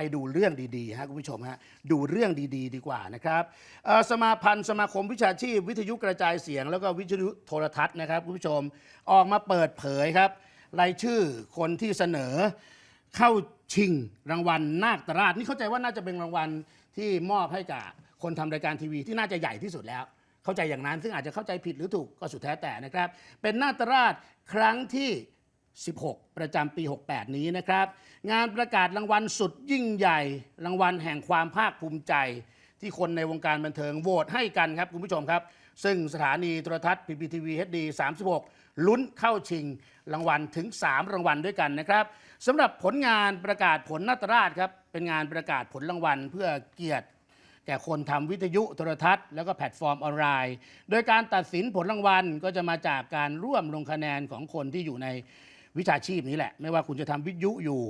ไปดูเรื่องดีๆฮะคุณผู้ชมฮะดูเรื่องดีๆดีกว่านะครับสมาพันธ์สมาคมวิชาชีพ วิทยุกระจายเสียง แล้วก็วิทยุโทรทัศน์นะครับคุณผู้ชมออกมาเปิดเผยครับรายชื่อคนที่เสนอเข้าชิงรางวัลนาคราชนี่เข้าใจว่าน่าจะเป็นรางวัลที่มอบให้กับคนทำรายการทีวีที่น่าจะใหญ่ที่สุดแล้วเข้าใจอย่างนั้น ซึ่งอาจจะเข้าใจผิดหรือถูกก็สุดแท้แต่นะครับ เป็นนาตราชครั้งที่ 16 ประจำปี 68 นี้นะครับ งานประกาศรางวัลสุดยิ่งใหญ่ รางวัลแห่งความภาคภูมิใจ ที่คนในวงการบันเทิงโหวตให้กันครับคุณผู้ชมครับ ซึ่งสถานีโทรทัศน์ PPTV HD 36 ลุ้นเข้าชิงรางวัลถึง 3 รางวัลด้วยกันนะครับสำหรับผลงานประกาศผลนาตราชครับเป็นงานประกาศผลรางวัลเพื่อเกียรติแก่คนทำวิทยุโทรทัศน์แล้วก็แพลตฟอร์มออนไลน์ โดยการตัดสินผลรางวัลก็จะมาจากการร่วมลงคะแนนของคนที่อยู่ใน วิชาชีพนี้แหละ ไม่ว่าคุณจะทำวิทยุอยู่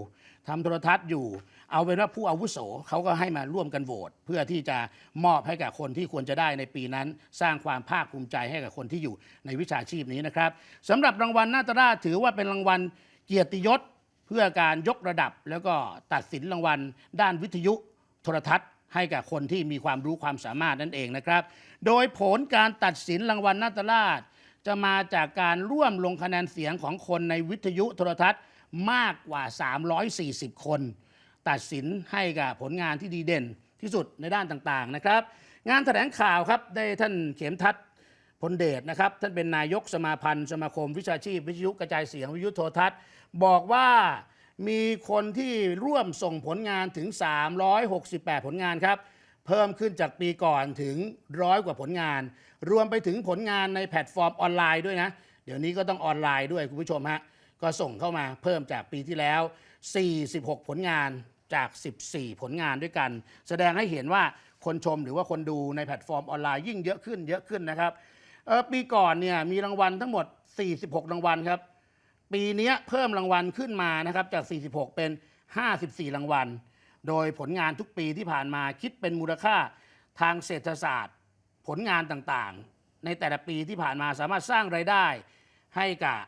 ทำโทรทัศน์อยู่ เอาเป็นว่าผู้อาวุโสเขาก็ให้มาร่วมกันโหวตเพื่อที่จะมอบให้กับคนที่ควรจะได้ในปีนั้น สร้างความภาคภูมิใจให้กับคนที่อยู่ในวิชาชีพนี้นะครับสำหรับรางวัลนาตราถือว่าเป็นรางวัลเกียรติยศเพื่อการยกระดับ แล้วก็ตัดสินรางวัล ด้านวิทยุโทรทัศน์ให้กับคนที่มีความรู้ความสามารถนั่นเองนะครับ โดยผลการตัดสินรางวัลนาตราช จะมาจากการร่วมลงคะแนนเสียงของคนในวิทยุโทรทัศน์มากกว่า 340 คน ตัดสินให้กับผลงานที่ดีเด่นที่สุดในด้านต่างๆนะครับ งานแถลงข่าวครับได้ท่านเข็มทัศน์พลเดชนะครับ ท่านเป็นนายกสมาพันธ์ สมาคมวิชาชีพ วิทยุกระจายเสียงวิทยุโทรทัศน์ บอกว่ามีคนที่ร่วมส่งผลงานถึง 368 ผลงานครับ เพิ่มขึ้นจากปีก่อนถึงร้อยกว่าผลงาน รวมไปถึงผลงานในแพลตฟอร์มออนไลน์ด้วยนะ เดี๋ยวนี้ก็ต้องออนไลน์ด้วยคุณผู้ชมฮะก็ส่งเข้ามาเพิ่มจากปีที่แล้ว 46 ผลงานจาก 14 ผลงานด้วยกัน แสดงให้เห็นว่าคนชมหรือว่าคนดูในแพลตฟอร์มออนไลน์ยิ่งเยอะขึ้นเยอะขึ้นนะครับปีก่อนเนี่ยมีรางวัลทั้งหมด 46 รางวัลครับ ปีนี้เพิ่มรางวัลขึ้นมานะครับจาก 46 เป็น 54 รางวัล โดยผลงานทุกปีที่ผ่านมาคิดเป็นมูลค่าทางเศรษฐศาสตร์ ผลงานต่างๆ ในแต่ละปีที่ผ่านมาสามารถสร้างไรายได้ ให้กับ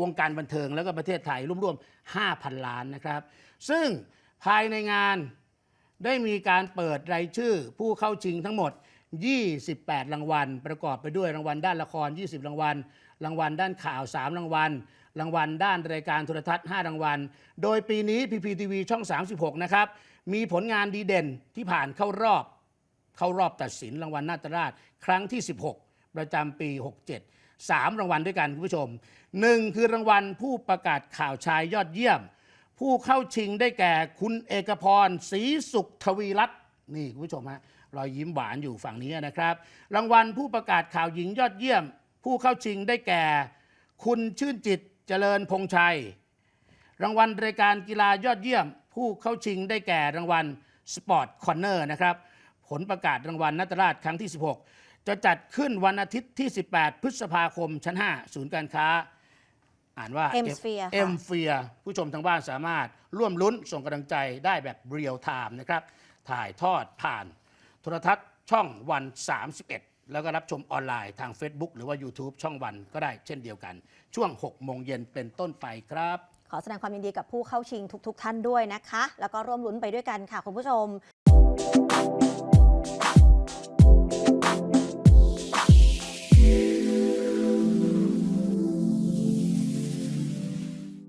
วงการบันเทิงแล้วก็ประเทศไทยรวมๆ 5,000 ล้านนะครับ ซึ่งภายในงานได้มีการเปิดรายชื่อผู้เข้าชิงทั้งหมด 28 รางวัล ประกอบไปด้วยรางวัลด้านละคร 20 รางวัล รางวัลด้านข่าว 3 รางวัล รางวัลด้านรายการโทรทัศน์ 5 รางวัล โดยปีนี้ PPTV ช่อง 36 นะครับ มีผลงานดีเด่นที่ผ่านเข้ารอบ เข้ารอบตัดสินรางวัลนาตราช ครั้งที่ 16 ประจำปี 67 3 รางวัลด้วยกันคุณผู้ชม 1 คือรางวัลผู้ประกาศข่าวชายยอดเยี่ยม ผู้เข้าชิงได้แก่คุณเอกพรศรีสุขทวีรัตน์นี่คุณผู้ชมฮะรอยยิ้มหวานอยู่ฝั่งนี้นะครับ รางวัลผู้ประกาศข่าวหญิงยอดเยี่ยม ผู้เข้าชิงได้แก่ คุณชื่นจิต เจริญพงษ์ชัย รางวัลรายการกีฬายอดเยี่ยม ผู้เข้าชิงได้แก่รางวัลสปอร์ตคอนเนอร์นะครับ ผลประกาศรางวัลนัตราชครั้งที่ 16 จะจัดขึ้นวันอาทิตย์ที่ 18 พฤษภาคม ชั้น 5 ศูนย์การค้า อ่านว่า M Sphere ค่ะเอ็มเฟียผู้ชมทางบ้านสามารถร่วมลุ้นส่งกำลังใจได้แบบเรียลไทม์นะครับ ถ่ายทอดผ่านโทรทัศน์ช่องวัน 31 แล้วก็รับชมออนไลน์ทาง Facebook หรือว่า YouTube ช่องวันก็ได้เช่นเดียวกัน ช่วง 6 โมงเย็นเป็นต้นไปครับ ขอแสดงความยินดีกับผู้เข้าชิงทุก ๆ ท่านด้วยนะคะ แล้วก็ร่วมลุ้นไปด้วยกันค่ะคุณผู้ชม